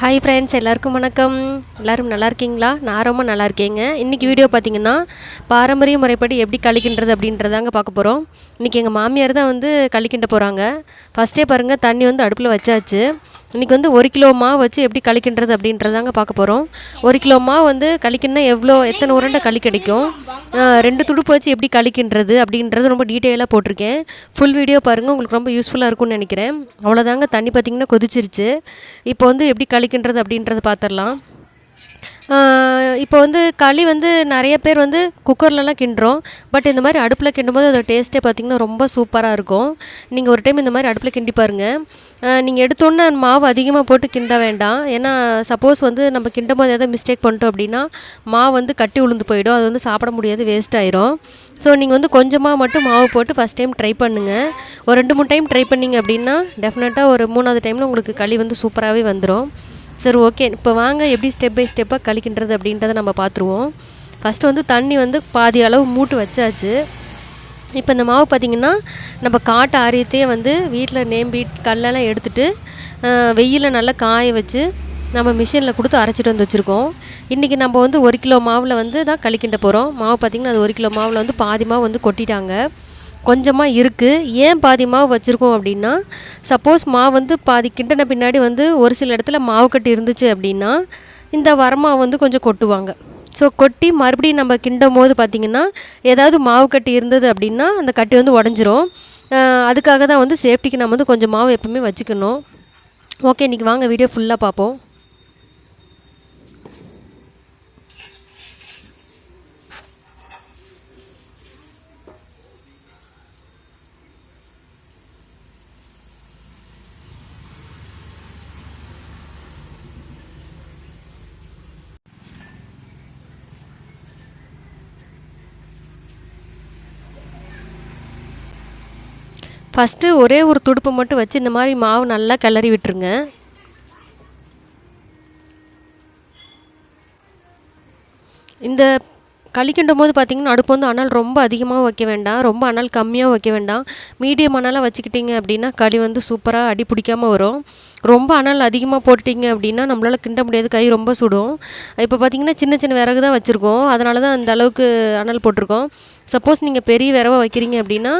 Hi friends எல்லாருக்கும் வணக்கம். எல்லோரும் நல்லா இருக்கீங்களா? நான் ரொம்ப நல்லா இருக்கேங்க. இன்றைக்கி வீடியோ பார்த்தீங்கன்னா பாரம்பரிய முறைப்படி எப்படி கழிக்கின்றது அப்படின்றதாங்க பார்க்க போகிறோம் இன்றைக்கி எங்கள் மாமியார் தான் வந்து கழிக்கின்ற போகிறாங்க ஃபஸ்ட்டே பாருங்கள் தண்ணி வந்து அடுப்பில் வச்சாச்சு. இன்றைக்கி வந்து ஒரு கிலோ மாவு வச்சு எப்படி கழிக்கின்றது அப்படின்றதாங்க பார்க்க போகிறோம் ஒரு கிலோ மாவு வந்து கழிக்கணுன்னா எவ்வளோ எத்தனை உருண்டை களி கிடைக்கும் ரெண்டு துடுப்பு வச்சு எப்படி கழிக்கின்றது அப்படின்றது ரொம்ப டீட்டெயிலாக போட்டிருக்கேன். ஃபுல் வீடியோ பாருங்கள் உங்களுக்கு ரொம்ப யூஸ்ஃபுல்லாக இருக்கும்னு நினைக்கிறேன். அவ்வளோதாங்க தண்ணி பார்த்திங்கன்னா கொதிச்சிருச்சு. இப்போ வந்து எப்படி கழிக்கின்றது அப்படின்றத பார்த்துடலாம் இப்போ வந்து களி வந்து நிறைய பேர் வந்து குக்கர்லலாம் கிண்டுறோம். பட் இந்த மாதிரி அடுப்பில் கிண்டும்போது அதோட டேஸ்ட்டே பார்த்திங்கன்னா ரொம்ப சூப்பராக இருக்கும். நீங்கள் ஒரு டைம் இந்த மாதிரி அடுப்பில் கிண்டி பாருங்கள் நீங்கள் எடுத்தோன்னே மாவு அதிகமாக போட்டு கிண்ட வேண்டாம். ஏன்னா சப்போஸ் வந்து நம்ம கிண்டும் போது எதாவது மிஸ்டேக் பண்ணிட்டோம் அப்படின்னா மாவு வந்து கட்டி உளுந்து போயிடும். அது வந்து சாப்பிட முடியாது வேஸ்ட் ஆயிரும். ஸோ நீங்கள் வந்து கொஞ்சமாக மட்டும் மாவு போட்டு ஃபஸ்ட் டைம் ட்ரை பண்ணுங்கள் ஒரு ரெண்டு மூணு டைம் ட்ரை பண்ணிங்க அப்படின்னா டெஃபினட்டாக ஒரு மூணாவது டைமில் உங்களுக்கு களி வந்து சூப்பராகவே வந்துடும் சரி ஓகே இப்போ வாங்க எப்படி ஸ்டெப் பை ஸ்டெப்பாக கழிக்கின்றது அப்படின்றத நம்ம பார்த்துருவோம் ஃபஸ்ட்டு வந்து தண்ணி வந்து பாதி அளவு மூட்டு வச்சாச்சு. இப்போ இந்த மாவு பார்த்திங்கன்னா நம்ம காட்டு ஆரியத்தையே வந்து வீட்டில் நேம்பி கல்லெல்லாம் எடுத்துட்டு வெயிலில் நல்லா காய வச்சு நம்ம மிஷினில் கொடுத்து அரைச்சிட்டு வந்து வச்சுருக்கோம். இன்றைக்கி நம்ம வந்து ஒரு கிலோ மாவில் வந்து தான் கழிக்கின்ற போகிறோம் மாவு பார்த்திங்கன்னா அது ஒரு கிலோ மாவில் வந்து பாதி மாவு வந்து கொட்டிட்டாங்க. கொஞ்சமாக இருக்குது ஏன் பாதி மாவு வச்சுருக்கோம் அப்படின்னா சப்போஸ் மாவு வந்து பாதி கிண்டின பின்னாடி வந்து ஒரு சில இடத்துல மாவு கட்டி இருந்துச்சு அப்படின்னா இந்த வரமாவு வந்து கொஞ்சம் கொட்டுவாங்க. ஸோ கொட்டி மறுபடியும் நம்ம கிண்டும் போது பார்த்திங்கன்னா ஏதாவது மாவு கட்டி இருந்தது அப்படின்னா அந்த கட்டி வந்து உடஞ்சிரும். அதுக்காக தான் வந்து சேஃப்டிக்கு நம்ம வந்து கொஞ்சம் மாவு எப்பவுமே வச்சுக்கணும். ஓகே இன்றைக்கி வாங்க வீடியோ ஃபுல்லாக பார்ப்போம். ஃபஸ்ட்டு ஒரே ஒரு துடுப்பு மட்டும் வச்சு இந்த மாதிரி மாவு நல்லா கிளறி விட்டுருங்க. இந்த களி கிண்டும் போது பார்த்திங்கன்னா அடுப்பு வந்து அனல் ரொம்ப அதிகமாக வைக்க வேண்டாம். ரொம்ப அனல் கம்மியாக வைக்க வேண்டாம். மீடியம் அனலாக வச்சுக்கிட்டிங்க அப்படின்னா களி வந்து சூப்பராக அடி பிடிக்காமல் வரும். ரொம்ப அனல் அதிகமாக போட்டுட்டிங்க அப்படின்னா நம்மளால் கிண்ட முடியாது. கை ரொம்ப சுடும். இப்போ பார்த்திங்கன்னா சின்ன சின்ன விறகு தான் வச்சுருக்கோம். அதனால தான் அந்த அளவுக்கு அனல் போட்டிருக்கோம். சப்போஸ் நீங்கள் பெரிய விரவை வைக்கிறீங்க அப்படின்னா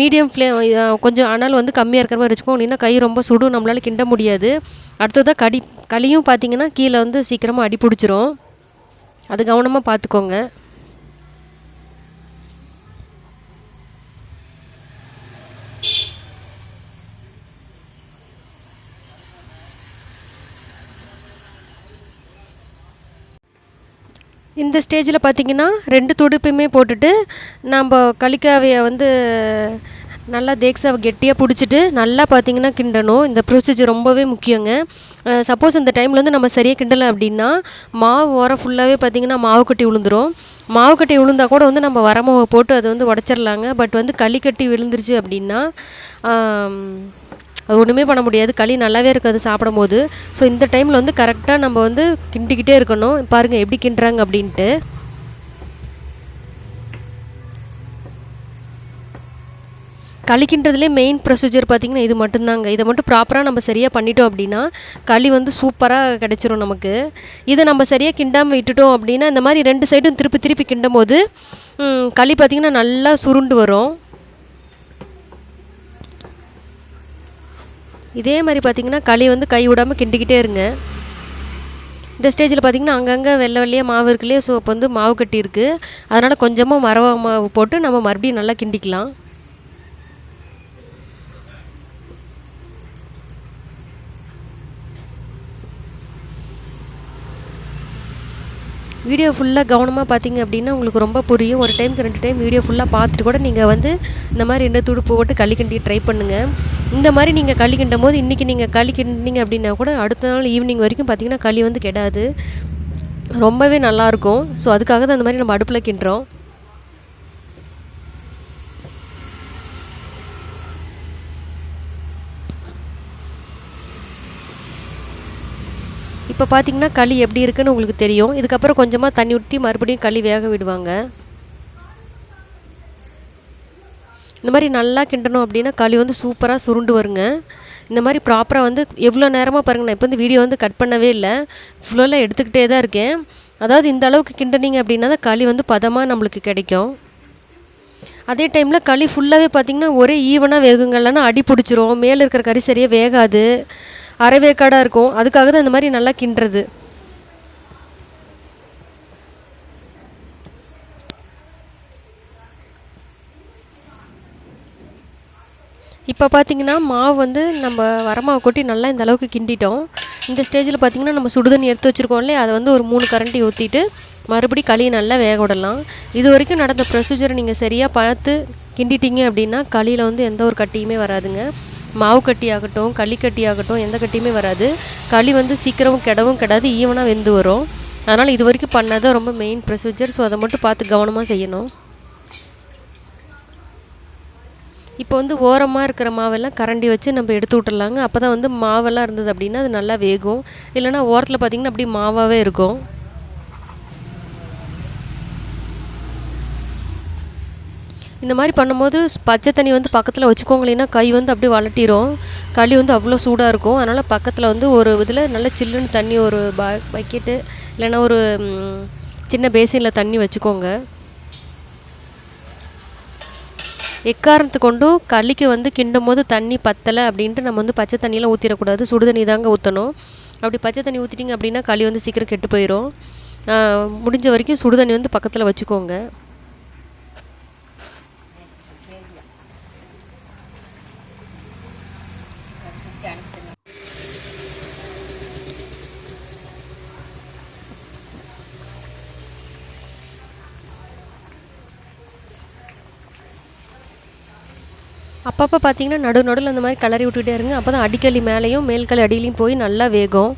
மீடியம் ஃப்ளேம் கொஞ்சம் அனல் வந்து கம்மியாக இருக்கிற மாதிரி வச்சுக்கோங்க. அப்படின்னா கை ரொம்ப சுடும். நம்மளால் கிண்ட முடியாது. அடுத்ததாக கடி களியும் பார்த்திங்கன்னா கீழே வந்து சீக்கிரமாக அடி பிடிச்சிரும். அது கவனமாக பார்த்துக்கோங்க. இந்த ஸ்டேஜில் பார்த்திங்கன்னா ரெண்டு துடுப்புமே போட்டுட்டு நம்ம களிக்காவையை வந்து நல்லா தேக்ஸாவை கெட்டியாக பிடிச்சிட்டு நல்லா பார்த்திங்கன்னா கிண்டணும். இந்த ப்ரொசீஜர் ரொம்பவே முக்கியங்க. சப்போஸ் இந்த டைமில் வந்து நம்ம சரியாக கிண்டலை அப்படின்னா மாவு உரம் ஃபுல்லாகவே பார்த்திங்கன்னா மாவு கட்டி விழுந்துரும் மாவு கட்டி விழுந்தா கூட வந்து நம்ம வரமாவை போட்டு அதை வந்து உடச்சிடலாங்க பட் வந்து களி கட்டி விழுந்துருச்சு அப்படின்னா அது ஒன்றுமே பண்ண முடியாது. களி நல்லாவே இருக்காது சாப்பிடும் போது ஸோ இந்த டைமில் வந்து கரெக்டாக நம்ம வந்து கிண்டிக்கிட்டே இருக்கணும். பாருங்கள் எப்படி கிண்டுறாங்க அப்படின்ட்டு. களிக்கின்றதுலே மெயின் ப்ரொசீஜர் பார்த்திங்கன்னா இது மட்டும்தாங்க. இதை மட்டும் ப்ராப்பராக நம்ம சரியாக பண்ணிட்டோம் அப்படின்னா களி வந்து சூப்பராக கிடச்சிரும் நமக்கு. இதை நம்ம சரியாக கிண்டாமல் விட்டுட்டோம் அப்படின்னா இந்த மாதிரி ரெண்டு சைடும் திருப்பி திருப்பி கிண்டும் போது களி பார்த்திங்கன்னா நல்லா சுருண்டு வரும். இதே மாதிரி பார்த்திங்கன்னா களி வந்து கை விடாமல் கிண்டிக்கிட்டே இருங்க. இந்த ஸ்டேஜில் பார்த்திங்கன்னா அங்கங்கே வெள்ளை வெள்ளையாக மாவு இருக்கு இல்லையா ஸோ இப்போ வந்து மாவு கட்டி இருக்குது அதனால் கொஞ்சமாக மரவ மாவு போட்டு நம்ம மறுபடியும் நல்லா கிண்டிக்கலாம். வீடியோ ஃபுல்லாக கவனமாக பார்த்தீங்க அப்படின்னா உங்களுக்கு ரொம்ப புரியும். ஒரு டைமுக்கு ரெண்டு டைம் வீடியோ ஃபுல்லாக பார்த்துட்டு கூட நீங்கள் வந்து இந்த மாதிரி ரெண்டு துடுப்பு போட்டு களி கிண்டி ட்ரை பண்ணுங்கள் இந்த மாதிரி நீங்கள் களி கிண்டும் போது இன்றைக்கி நீங்கள் களி கிண்டிங்க அப்படின்னா கூட அடுத்த நாள் ஈவினிங் வரைக்கும் பார்த்திங்கன்னா களி வந்து கெடாது. ரொம்பவே நல்லாயிருக்கும் ஸோ அதுக்காக தான் அந்த மாதிரி நம்ம அடுப்பில் கிண்டுறோம். இப்போ பார்த்தீங்கன்னா களி எப்படி இருக்குன்னு உங்களுக்கு தெரியும். இதுக்கப்புறம் கொஞ்சமாக தண்ணி ஊற்றி மறுபடியும் களி வேக விடுவாங்க. இந்த மாதிரி நல்லா கிண்டணும் அப்படின்னா களி வந்து சூப்பராக சுருண்டு வருங்க. இந்த மாதிரி ப்ராப்பராக வந்து எவ்வளோ நேரமாக பாருங்கள் நான் இப்போ வந்து வீடியோ வந்து கட் பண்ணவே இல்லை. ஃபுல்லாக எடுத்துக்கிட்டே தான் இருக்கேன். அதாவது இந்த அளவுக்கு கிண்டனிங்க அப்படின்னா தான் களி வந்து பதமாக நம்மளுக்கு கிடைக்கும். அதே டைமில் களி ஃபுல்லாகவே பார்த்திங்கன்னா ஒரே ஈவனாக வேகுங்க இல்லைன்னா அடி பிடிச்சிரும். மேலே இருக்கிற கறி சரியாக வேகாது. அரைவேக்காடாக இருக்கும். அதுக்காக தான் இந்த மாதிரி நல்லா கிண்டுறது. இப்போ பார்த்தீங்கன்னா மாவு வந்து நம்ம வரமாவை கொட்டி நல்லா இந்த அளவுக்கு கிண்டிட்டோம். இந்த ஸ்டேஜில் பார்த்தீங்கன்னா நம்ம சுடுதண்ணி எடுத்து வச்சுருக்கோம் இல்லையா? அதை வந்து ஒரு மூணு கரண்டி ஊற்றிட்டு மறுபடி களியை நல்லா வேக விடலாம். இது வரைக்கும் நடந்த ப்ரொசீஜரை நீங்கள் சரியாக பார்த்து கிண்டிட்டீங்க அப்படின்னா களியில் வந்து எந்த ஒரு கட்டியுமே வராதுங்க. மாவு கட்டி ஆகட்டும் களி கட்டி ஆகட்டும் எந்த கட்டியுமே வராது. களி வந்து சீக்கிரமும் கெடவும் கெடாது ஈவனாக வெந்து வரும். அதனால் இது வரைக்கும் பண்ணாதான் ரொம்ப மெயின் ப்ரொசீஜர் ஸோ அதை மட்டும் பார்த்து கவனமாக செய்யணும். இப்போ வந்து ஓரமாக இருக்கிற மாவெல்லாம் கரண்டி வச்சு நம்ம எடுத்து விட்டுடலாங்க அப்போ தான் வந்து மாவெல்லாம் இருந்தது அப்படின்னா அது நல்லா வேகும். இல்லைனா ஓரத்தில் பார்த்திங்கன்னா அப்படியே மாவாகவே இருக்கும். இந்த மாதிரி பண்ணும்போது பச்சை தண்ணி வந்து பக்கத்தில் வச்சுக்கோங்களேன்னா கை வந்து அப்படியே வளட்டிடும் களி வந்து அவ்வளோ சூடாக இருக்கும். அதனால் பக்கத்தில் வந்து ஒரு இதில் நல்ல சில்லுன்னு தண்ணி ஒரு ப பக்கெட்டு இல்லைன்னா ஒரு சின்ன பேசினில் தண்ணி வச்சுக்கோங்க. எக்காரணத்து கொண்டும் களிக்கு வந்து கிண்டும் போது தண்ணி பத்தலை அப்படின்ட்டு நம்ம வந்து பச்சை தண்ணியெலாம் ஊற்றிடக்கூடாது சுடு தண்ணி தாங்க ஊற்றணும் அப்படி பச்சை தண்ணி ஊற்றிட்டிங்க அப்படின்னா களி வந்து சீக்கிரம் கெட்டு போயிடும் முடிஞ்ச வரைக்கும் சுடு தண்ணி வந்து பக்கத்தில் வச்சுக்கோங்க. அப்பப்போ பார்த்தீங்கன்னா நடு நடுவில் அந்த மாதிரி கிளறி விட்டுக்கிட்டே இருங்க. அப்போ தான் அடிக்கலி மேலேயும் மேல்களி அடியிலையும் போய் நல்லா வேகும்.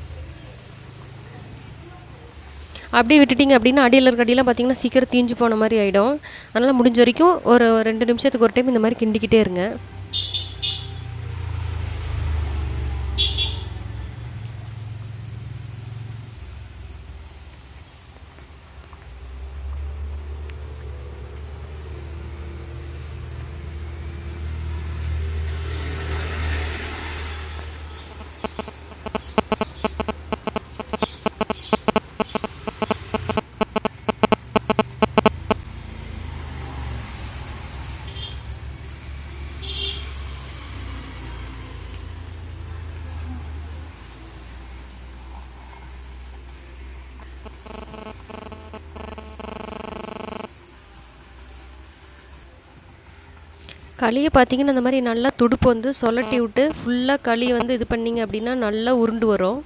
அப்படியே விட்டுட்டிங்க அப்படின்னா அடியில் இருக்க அடியெல்லாம் பார்த்தீங்கன்னா சீக்கிரம் தீஞ்சு போன மாதிரி ஆகிடும் அதனால் முடிஞ்ச வரைக்கும் ஒரு ரெண்டு நிமிஷத்துக்கு ஒரு டைம் இந்த மாதிரி கிண்டிக்கிட்டே இருங்க. களியை பார்த்தீங்கன்னா இந்த மாதிரி நல்லா துடுப்பு வந்து சொலட்டி விட்டு ஃபுல்லாக களியை வந்து இது பண்ணீங்க அப்படின்னா நல்லா உருண்டு வரும்.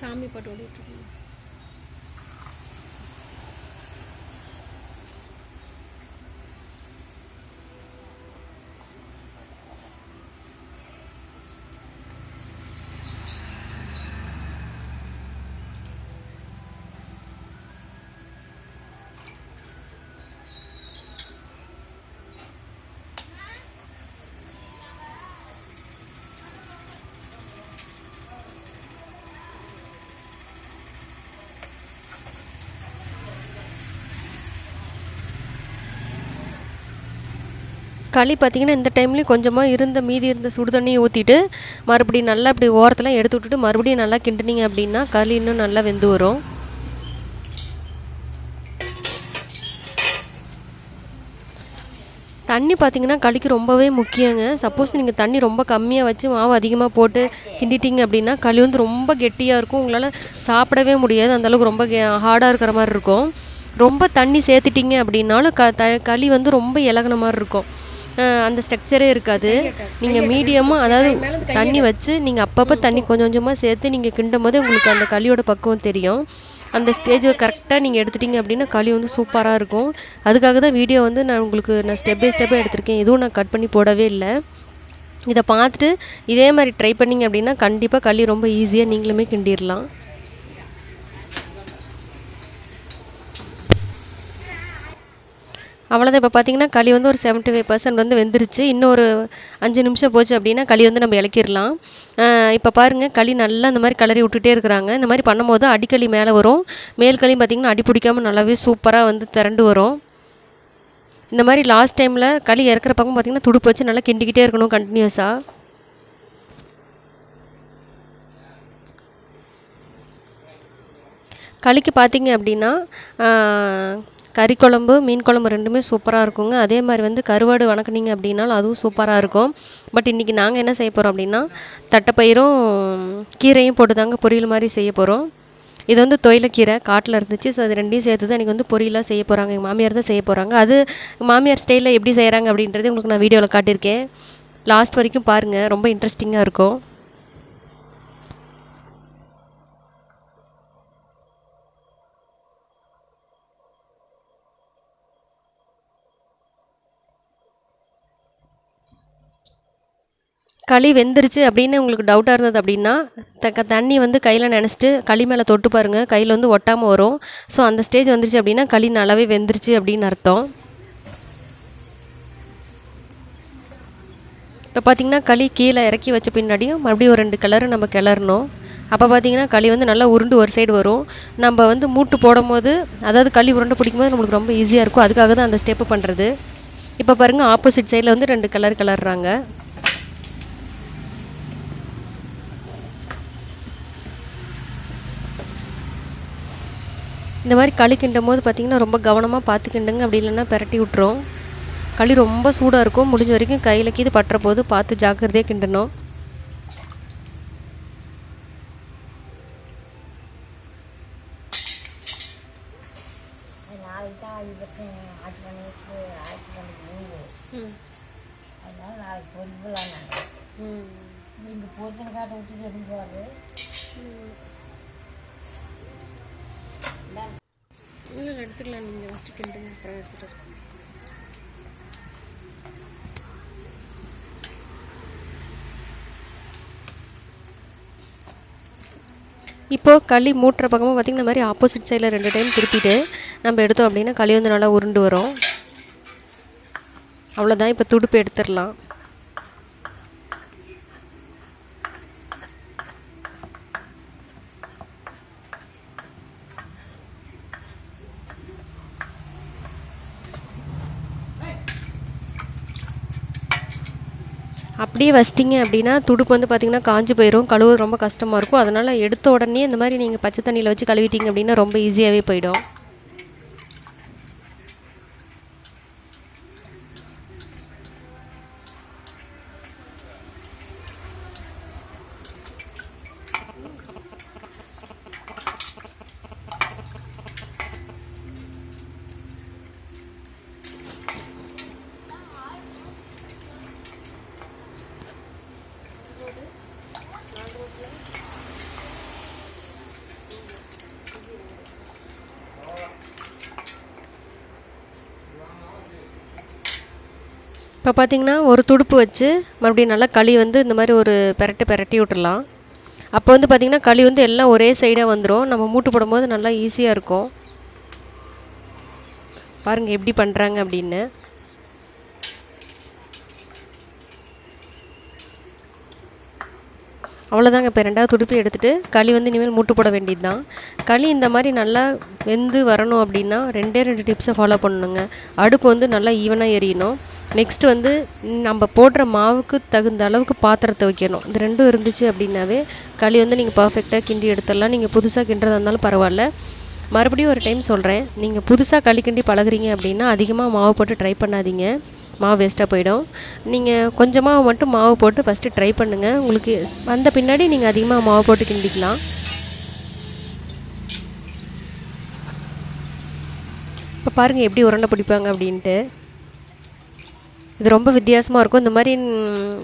சாமி பாட்டு ஓடிட்டு களி பார்த்திங்கன்னா இந்த டைம்லேயும் கொஞ்சமாக இருந்த மீதி இருந்த சுடு தண்ணியை ஊற்றிட்டு மறுபடியும் நல்லா இப்படி ஓரத்தெல்லாம் எடுத்து விட்டுட்டு மறுபடியும் நல்லா கிண்டினீங்க அப்படின்னா களி இன்னும் நல்லா வெந்து வரும். தண்ணி பார்த்தீங்கன்னா களிக்கு ரொம்பவே முக்கியங்க. சப்போஸ் நீங்கள் தண்ணி ரொம்ப கம்மியாக வச்சு மாவு அதிகமாக போட்டு கிண்டிட்டிங்க அப்படின்னா களி வந்து ரொம்ப கெட்டியாக இருக்கும். உங்களால் சாப்பிடவே முடியாது. அந்தளவுக்கு ரொம்ப ஹார்டாக இருக்கிற மாதிரி இருக்கும். ரொம்ப தண்ணி சேர்த்துட்டிங்க அப்படின்னாலும் க த களி வந்து ரொம்ப இலகுன மாதிரி இருக்கும். அந்த ஸ்ட்ரக்சரே இருக்காது. நீங்கள் மீடியமாக அதாவது தண்ணி வச்சு நீங்கள் அப்பப்போ தண்ணி கொஞ்சம் கொஞ்சமாக சேர்த்து நீங்கள் கிண்டும் போது உங்களுக்கு அந்த களியோட பக்குவம் தெரியும். அந்த ஸ்டேஜ் கரெக்டாக நீங்கள் எடுத்துட்டீங்க அப்படின்னா களி வந்து சூப்பராக இருக்கும். அதுக்காக தான் வீடியோ வந்து நான் உங்களுக்கு நான் ஸ்டெப் பை ஸ்டெப்பாக எடுத்திருக்கேன். எதுவும் நான் கட் பண்ணி போடவே இல்லை. இதை பார்த்துட்டு இதே மாதிரி ட்ரை பண்ணிங்க அப்படின்னா கண்டிப்பாக களி ரொம்ப ஈஸியாக நீங்களுமே கிண்டிடலாம் அவ்வளோதான் இப்போ பார்த்தீங்கன்னா களி வந்து ஒரு செவன்ட்டி ஃபைவ் பர்சன்ட் வந்து வெந்துருச்சு. இன்னும் ஒரு அஞ்சு நிமிஷம் போச்சு அப்படின்னா களி வந்து நம்ம இலக்கிடலாம் இப்போ பாருங்கள் களி நல்லா இந்த மாதிரி கலரி விட்டுட்டே இருக்கிறாங்க. இந்த மாதிரி பண்ணும்போது அடிக்களி மேலே வரும். மேல் களியும் பார்த்திங்கன்னா அடி பிடிக்காமல் நல்லாவே சூப்பராக வந்து திரண்டு வரும். இந்த மாதிரி லாஸ்ட் டைமில் களி இறக்குற பக்கம் பார்த்திங்கன்னா துடுப்பு வச்சு நல்லா கிண்டிக்கிட்டே இருக்கணும் கண்டினியூஸாக களிக்கு பார்த்தீங்க அப்படின்னா கறி குழம்பு மீன் குழம்பு ரெண்டுமே சூப்பராக இருக்குங்க. அதே மாதிரி வந்து கருவாடு வணக்குனீங்க அப்படின்னாலும் அதுவும் சூப்பராக இருக்கும். பட் இன்றைக்கி நாங்கள் என்ன செய்ய போகிறோம் அப்படின்னா தட்டைப்பயிரும் கீரையும் போட்டு தாங்க பொரியல் மாதிரி செய்ய போகிறோம் இது வந்து தொயிலக்கீரை காட்டில் இருந்துச்சு. ஸோ அது ரெண்டையும் சேர்த்து தான் இன்றைக்கி வந்து பொரியலாக செய்ய போகிறாங்க எங்கள் மாமியார் தான் செய்ய போகிறாங்க அது மாமியார் ஸ்டைலில் எப்படி செய்கிறாங்க அப்படின்றது உங்களுக்கு நான் வீடியோவில் காட்டியிருக்கேன். லாஸ்ட் வரைக்கும் பாருங்கள் ரொம்ப இன்ட்ரெஸ்டிங்காக இருக்கும். களி வெந்துருச்சு அப்படின்னு உங்களுக்கு டவுட்டாக இருந்தது அப்படின்னா த தண்ணி வந்து கையில் நினச்சிட்டு களி மேலே தொட்டு பாருங்கள் கையில் வந்து ஒட்டாமல் வரும். ஸோ அந்த ஸ்டேஜ் வந்துருச்சு அப்படின்னா களி நல்லாவே வெந்துருச்சு அப்படின்னு அர்த்தம். இப்போ பார்த்தீங்கன்னா களி கீழே இறக்கி வச்ச பின்னாடியும் மறுபடியும் ஒரு ரெண்டு கலரு நம்ம கிளறணும். அப்போ பார்த்தீங்கன்னா களி வந்து நல்லா உருண்டு ஒரு சைடு வரும். நம்ம வந்து மூட்டு போடும் போது அதாவது களி உருண்டை பிடிக்கும் போது நம்மளுக்கு ரொம்ப ஈஸியாக இருக்கும். அதுக்காக தான் அந்த ஸ்டெப்பு பண்ணுறது இப்போ பாருங்கள் ஆப்போசிட் சைடில் வந்து ரெண்டு கலர் கலர்றாங்க இந்த மாதிரி களி கிண்டும் போது பார்த்திங்கன்னா ரொம்ப கவனமாக பார்த்து கிண்டுங்க அப்படி இல்லைன்னா பெரட்டி விட்டுரும். களி ரொம்ப சூடாக இருக்கும். முடிஞ்ச வரைக்கும் கையில் கீது பட்டுற போது பார்த்து ஜாக்கிரதையாக கிண்டணும் நாளைக்கு தான் ஐம்பத்தி ஆட்டு மணிக்கு ஆட்டு மணிக்கு லீவு அதனால நாளைக்கு பொறுப்புலாம் நாங்கள் நீங்கள் பொறுத்தனை காட்ட விட்டுட்டு எப்படி போகிறது இல்லை எடுத்துக்கலாம் நீங்கள் ஃபஸ்ட்டு கிண்டுங்க அப்புறம் எடுத்துட்டு இப்போது களி மூட்டுற பக்கமாக பார்த்திங்கன்னா மாதிரி ஆப்போசிட் சைடில் ரெண்டு டைம் திருப்பிட்டு நம்ம எடுத்தோம் அப்படின்னா களி வந்து நல்லா உருண்டு வரும். அவ்வளோதான் இப்போ துடுப்பு எடுத்துடலாம். அப்படியே வச்சிட்டிங்க அப்படின்னா துடுப்பு வந்து பார்த்திங்கன்னா காஞ்சு போயிடும் கழுவு ரொம்ப கஷ்டமாக இருக்கும். அதனால் எடுத்த உடனே இந்த மாதிரி நீங்கள் பச்சை தண்ணியில் வச்சு கழுவிட்டீங்க அப்படின்னா ரொம்ப ஈஸியாகவே போயிடும். இப்போ பார்த்திங்கன்னா ஒரு துடுப்பு வச்சு மறுபடியும் நல்லா களி வந்து இந்த மாதிரி ஒரு பெரட்டு பெரட்டி விட்டுடலாம். அப்போ வந்து பார்த்திங்கன்னா களி வந்து எல்லாம் ஒரே சைடாக வந்துடும் நம்ம மூட்டு போடும்போது நல்லா ஈஸியாக இருக்கும். பாருங்கள் எப்படி பண்ணுறாங்க அப்படின்னு. அவ்வளோதாங்க இப்போ ரெண்டாவது துடுப்பி எடுத்துகிட்டு களி வந்து இனிமேல் மூட்டு போட வேண்டியது தான் களி இந்த மாதிரி நல்லா வெந்து வரணும் அப்படின்னா ரெண்டே ரெண்டு டிப்ஸை ஃபாலோ பண்ணணுங்க. அடுப்பு வந்து நல்லா ஈவனாக எரியணும். நெக்ஸ்ட்டு வந்து நம்ம போடுற மாவுக்கு தகுந்த அளவுக்கு பாத்திரத்தை வைக்கணும். இந்த ரெண்டும் இருந்துச்சு அப்படின்னாவே களி வந்து நீங்கள் பர்ஃபெக்டாக கிண்டி எடுத்துடலாம். நீங்கள் புதுசாக கிண்டுறதா இருந்தாலும் பரவாயில்ல. மறுபடியும் ஒரு டைம் சொல்கிறேன் நீங்கள் புதுசாக களி கிண்டி பழகுறீங்க அப்படின்னா அதிகமாக மாவு போட்டு ட்ரை பண்ணாதீங்க. மாவு வேஸ்ட்டாக போயிடும். நீங்கள் கொஞ்சமாக மட்டும் மாவு போட்டு ஃபஸ்ட்டு ட்ரை பண்ணுங்கள் உங்களுக்கு வந்த பின்னாடி நீங்கள் அதிகமாக மாவு போட்டு கிண்டிக்கலாம். இப்போ பாருங்கள் எப்படி உருண்டை பிடிப்பாங்க அப்படின்ட்டு. இது ரொம்ப வித்தியாசமாக இருக்கும். இந்த மாதிரி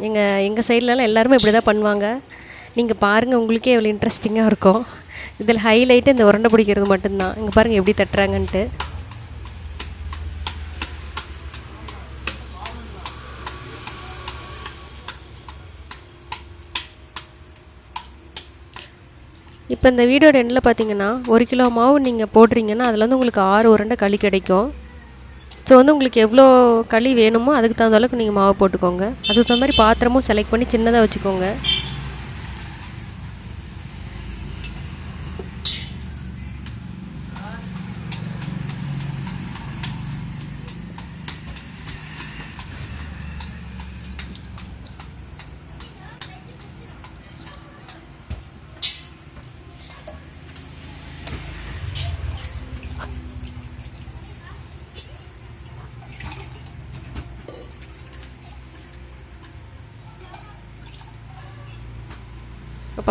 எங்கள் எங்கள் சைட்லலாம் எல்லாருமே இப்படி தான் பண்ணுவாங்க. நீங்கள் பாருங்கள் உங்களுக்கே எவ்வளோ இன்ட்ரெஸ்டிங்காக இருக்கும். இதில் ஹைலைட்டு இந்த உருண்டை பிடிக்கிறது மட்டும்தான். இங்கே பாருங்கள் எப்படி தட்டுறாங்கன்ட்டு. இப்போ இந்த வீடியோட எண்டில் பார்த்தீங்கன்னா ஒரு கிலோ மாவு நீங்கள் போடுறீங்கன்னா அதில் வந்து உங்களுக்கு ஆறு உருண்டை களி கிடைக்கும். ஸோ வந்து உங்களுக்கு எவ்வளோ களி வேணுமோ அதுக்கு தகுந்த அளவுக்கு நீங்கள் மாவு போட்டுக்கோங்க. அதுக்கு தகுந்த மாதிரி பாத்திரமும் செலக்ட் பண்ணி சின்னதாக வச்சுக்கோங்க.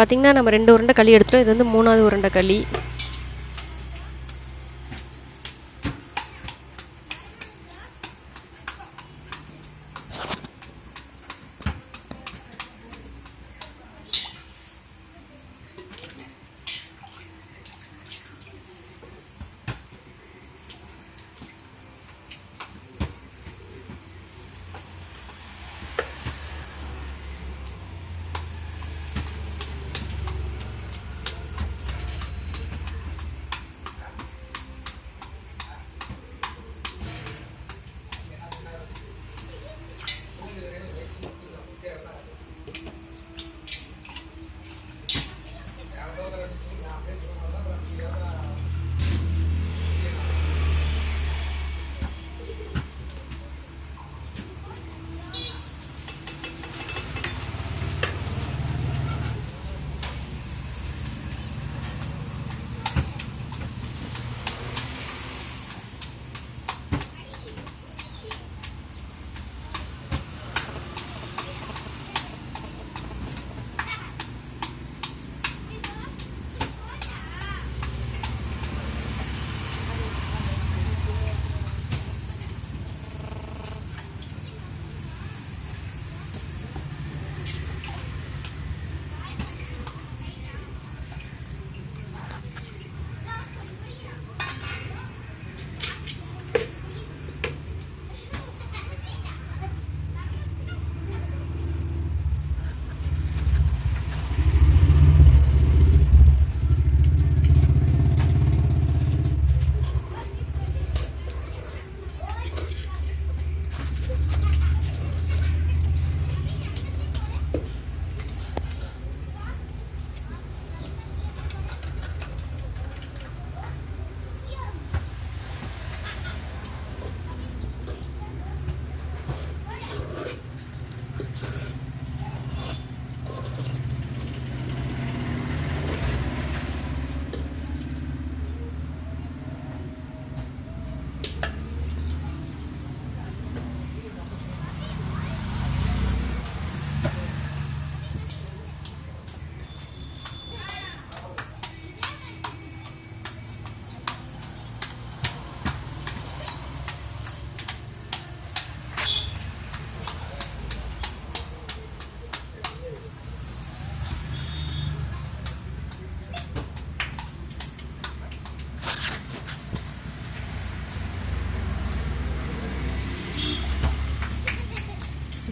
பார்த்தீங்கன்னா நம்ம ரெண்டு உருண்டை களி எடுத்துட்டோம். இது வந்து மூணாவது உருண்டை களி.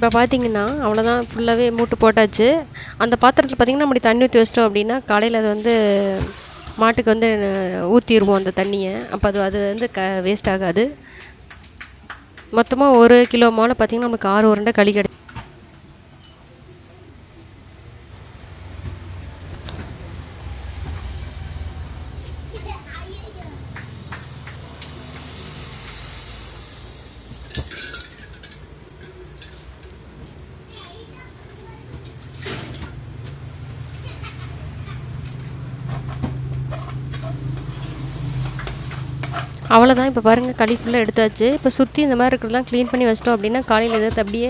இப்போ பார்த்தீங்கன்னா அவ்வளோதான் ஃபுல்லாகவே மூட்டு போட்டாச்சு. அந்த பாத்திரத்தில் பார்த்தீங்கன்னா நம்ம தண்ணி ஊற்றி வச்சிட்டோம் அப்படின்னா காலையில் அது வந்து மாட்டுக்கு வந்து ஊற்றிடுவோம் அந்த தண்ணியை. அப்போ அது அது வந்து க வேஸ்ட் ஆகாது. மொத்தமாக ஒரு கிலோ மாலை பார்த்திங்கன்னா நமக்கு ஆறு உருண்டை களி கிடை அவ்வளோதான் இப்போ பாருங்கள் களி ஃபுல்லாக எடுத்தாச்சு. இப்போ சுற்றி இந்த மாதிரி இருக்கிறதெல்லாம் க்ளீன் பண்ணி வச்சிட்டோம் அப்படின்னா காலையில் எதாவது அப்படியே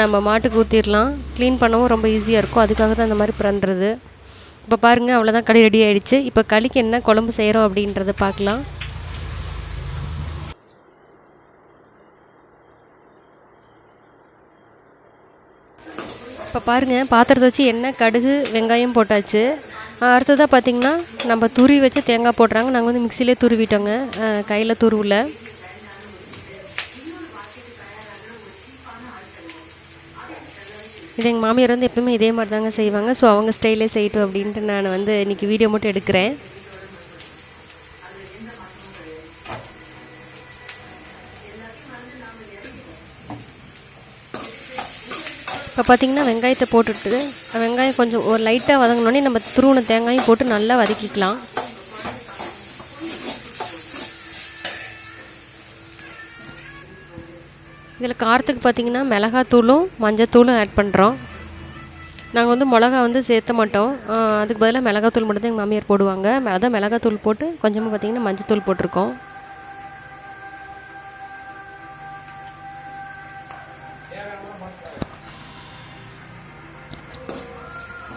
நம்ம மாட்டுக்கு ஊற்றிடலாம் க்ளீன் பண்ணவும் ரொம்ப ஈஸியாக இருக்கும். அதுக்காக தான் இந்த மாதிரி பண்ணுறது இப்போ பாருங்கள் அவ்வளோதான் களி ரெடி ஆகிடுச்சு இப்போ களிக்கு என்ன குழம்பு செய்கிறோம் அப்படின்றத பார்க்கலாம். இப்போ பாருங்கள் பாத்திரத்தை வச்சு எண்ணெய் கடுகு வெங்காயம் போட்டாச்சு. அடுத்ததாக பார்த்திங்கன்னா நம்ம துருவி வச்சு தேங்காய் போடுறாங்க. நாங்கள் வந்து மிக்சிலே துருவிட்டோங்க. கையில் துருவில். இது எங்கள் மாமியார் வந்து எப்பவுமே இதே மாதிரி தாங்க செய்வாங்க. ஸோ அவங்க ஸ்டைலே செய்யட்டும் அப்படின்ட்டு நான் வந்து இன்றைக்கி வீடியோ மட்டும் எடுக்கிறேன். இப்போ பார்த்தீங்கன்னா வெங்காயத்தை போட்டுட்டு வெங்காயம் கொஞ்சம் ஒரு லைட்டாக வதங்கினோடனே நம்ம துருவன தேங்காயும் போட்டு நல்லா வதக்கிக்கலாம். இதில் காரத்துக்கு பார்த்தீங்கன்னா மிளகாத்தூளும் மஞ்சத்தூளும் ஆட் பண்ணுறோம் நாங்கள் வந்து மிளகா வந்து சேர்த்த மாட்டோம். அதுக்கு பதிலாக மிளகாத்தூள் மட்டும்தான் எங்கள் மாமியார் போடுவாங்க. அதான் மிளகாத்தூள் போட்டு கொஞ்சமாக பார்த்தீங்கன்னா மஞ்சத்தூள் போட்டிருக்கோம்.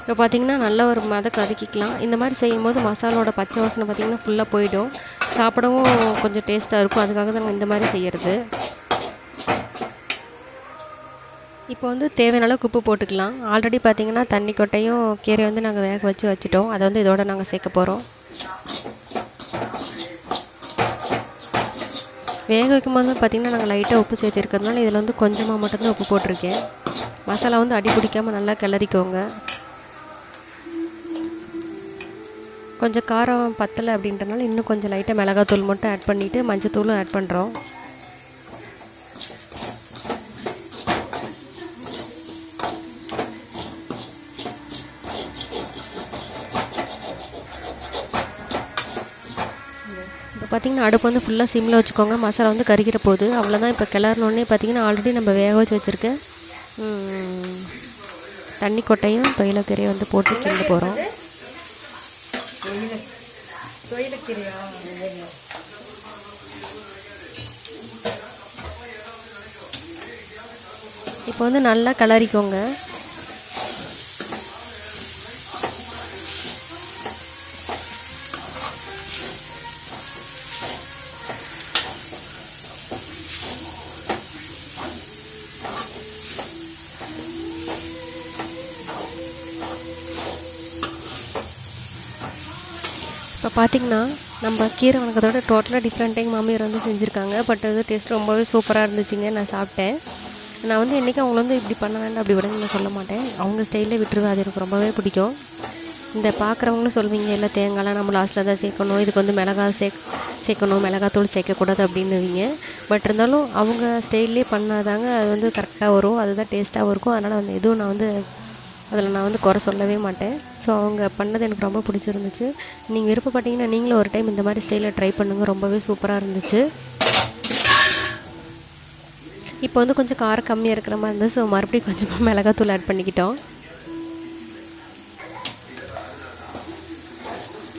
இப்போ பார்த்தீங்கன்னா நல்ல ஒரு மத கதக்கிக்கலாம் இந்த மாதிரி செய்யும்போது மசாலோட பச்சை வாசனை பார்த்திங்கன்னா ஃபுல்லாக போயிடும். சாப்பிடவும் கொஞ்சம் டேஸ்ட்டாக இருக்கும். அதுக்காக தான் நாங்கள் இந்த மாதிரி செய்கிறது இப்போ வந்து தேவையான அளவுக்கு உப்பு போட்டுக்கலாம். ஆல்ரெடி பார்த்திங்கன்னா தண்ணி கொட்டையும் கீரை வந்து நாங்கள் வேக வச்சு வச்சுட்டோம். அதை வந்து இதோட நாங்கள் சேர்க்க போகிறோம் வேக வைக்கும் போது பார்த்தீங்கன்னா நாங்கள் லைட்டாக உப்பு சேர்த்துருக்கிறதுனால இதில் வந்து கொஞ்சமாக மட்டும்தான் உப்பு போட்டிருக்கேன். மசாலா வந்து அடி பிடிக்காமல் நல்லா கிளறிக்கோங்க. கொஞ்சம் காரம் பத்தலை அப்படின்றனால இன்னும் கொஞ்சம் லைட்டாக மிளகாத்தூள் மட்டும் ஆட் பண்ணிவிட்டு மஞ்சத்தூளும் ஆட் பண்ணுறோம் இப்போ பார்த்தீங்கன்னா அடுப்பு வந்து ஃபுல்லாக சிம்மில் வச்சுக்கோங்க. மசாலா வந்து கருகிற போகுது அவ்வளோதான் இப்போ கிளறினோடனே பார்த்திங்கன்னா ஆல்ரெடி நம்ம வேக வச்சு வச்சுருக்க தண்ணி கொட்டையும் தொயிலக்கீரையும் வந்து போட்டு கிண்டு போகிறோம் தொழிலுக்கிறியா இப்போ வந்து நல்லா கிளறிக்கோங்க இப்போ பார்த்தீங்கன்னா நம்ம கீரை வணக்கத்தோட டோட்டலாக டிஃப்ரெண்ட்டாக எங்கள் மாமியார் வந்து செஞ்சுருக்காங்க. பட் அது டேஸ்ட் ரொம்பவே சூப்பராக இருந்துச்சுங்க. நான் சாப்பிட்டேன். நான் வந்து என்றைக்கும் அவங்கள வந்து இப்படி பண்ண வேண்டாம் அப்படி விடுங்க நான் சொல்ல மாட்டேன். அவங்க ஸ்டைலில் விட்டுருவேன். அது எனக்கு ரொம்பவே பிடிக்கும். இந்த பார்க்குறவங்களும் சொல்வீங்க இல்லை தேங்காய்லாம் நம்ம லாஸ்ட்டில் தான் சேர்க்கணும். இதுக்கு வந்து மிளகா சேக் சேர்க்கணும். மிளகாத்தூள் சேர்க்கக்கூடாது அப்படின்னுவீங்க. பட் இருந்தாலும் அவங்க ஸ்டைல்லே பண்ணாதாங்க அது வந்து கரெக்டாக வரும். அதுதான் டேஸ்ட்டாகவும் இருக்கும். அதனால் வந்து எதுவும் நான் வந்து அதில் நான் வந்து குறை சொல்லவே மாட்டேன். ஸோ அவங்க பண்ணது எனக்கு ரொம்ப பிடிச்சிருந்துச்சு. நீங்கள் விருப்பப்பட்டீங்கன்னா நீங்களும் ஒரு டைம் இந்த மாதிரி ஸ்டைலில் ட்ரை பண்ணுங்கள் ரொம்பவே சூப்பராக இருந்துச்சு. இப்போ வந்து கொஞ்சம் காரம் கம்மியாக இருக்கிற மாதிரி இருந்தது. ஸோ மறுபடியும் கொஞ்சமாக மிளகாத்தூள் ஆட் பண்ணிக்கிட்டோம்.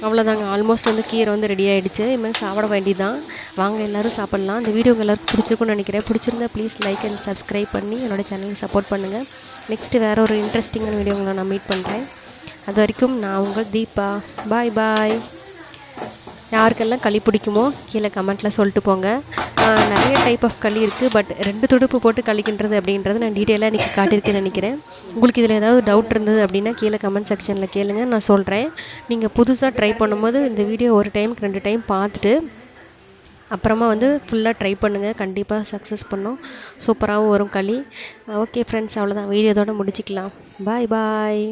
அவ்வளோதாங்க ஆல்மோஸ்ட் வந்து கீரை வந்து ரெடி ஆகிடுச்சு இனிமேல் சாப்பிட வேண்டியதான் வாங்க எல்லோரும் சாப்பிட்லாம். இந்த வீடியோ உங்கள் எல்லாருக்கும் பிடிச்சிருக்குன்னு நினைக்கிறேன். பிடிச்சிருந்தா ப்ளீஸ் லைக் அண்ட் சப்ஸ்கிரைப் பண்ணி என்னோட சேனலுக்கு சப்போர்ட் பண்ணுங்கள் நெக்ஸ்ட்டு வேறு ஒரு இன்ட்ரெஸ்டிங்கான வீடியோ உங்களை நான் மீட் பண்ணுறேன் அது வரைக்கும் நான் உங்கள் தீபா. பாய் பாய் யாருக்கெல்லாம் களி பிடிக்குமோ கீழே கமெண்ட்டில் சொல்லிட்டு போங்க. நிறைய டைப் ஆஃப் களி இருக்குது பட் ரெண்டு துடுப்பு போட்டு களிக்கின்றது அப்படின்றத நான் டீட்டெயிலாக இன்றைக்கி காட்டியிருக்கேன்னு நினைக்கிறேன். உங்களுக்கு இதில் ஏதாவது டவுட் இருந்தது அப்படின்னா கீழே கமெண்ட் செக்ஷனில் கேளுங்க நான் சொல்கிறேன் நீங்கள் புதுசாக ட்ரை பண்ணும்போது இந்த வீடியோ ஒரு டைமுக்கு ரெண்டு டைம் பார்த்துட்டு அப்புறமா வந்து ஃபுல்லாக ட்ரை பண்ணுங்கள் கண்டிப்பாக சக்ஸஸ் பண்ணோம். சூப்பராகவும் வரும் களி. ஓகே ஃப்ரெண்ட்ஸ் அவ்வளோதான் வீடியோதோடு முடிச்சிக்கலாம். பாய் பாய்